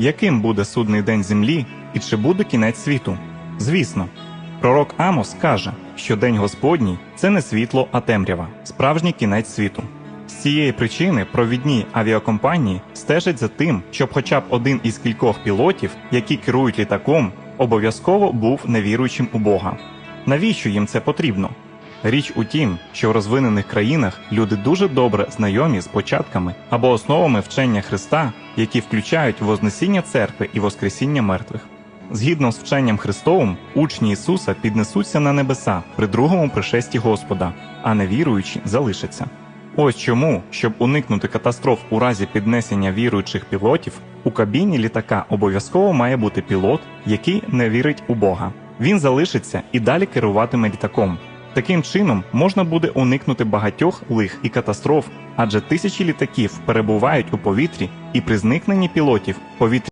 яким буде судний день землі і чи буде кінець світу? Звісно, пророк Амос каже, що день Господній це не світло, а темрява, справжній кінець світу. З цієї причини провідні авіакомпанії стежать за тим, щоб хоча б один із кількох пілотів, які керують літаком, обов'язково був невіруючим у Бога. Навіщо їм це потрібно? Річ у тім, що в розвинених країнах люди дуже добре знайомі з початками або основами вчення Христа, які включають Вознесіння церкви і Воскресіння мертвих. Згідно з вченням Христовим, учні Ісуса піднесуться на небеса при другому пришесті Господа, а невіруючі залишаться. Ось чому, щоб уникнути катастроф у разі піднесення віруючих пілотів, у кабіні літака обов'язково має бути пілот, який не вірить у Бога. Він залишиться і далі керуватиме літаком. Таким чином можна буде уникнути багатьох лих і катастроф, адже тисячі літаків перебувають у повітрі, і при зникненні пілотів повітря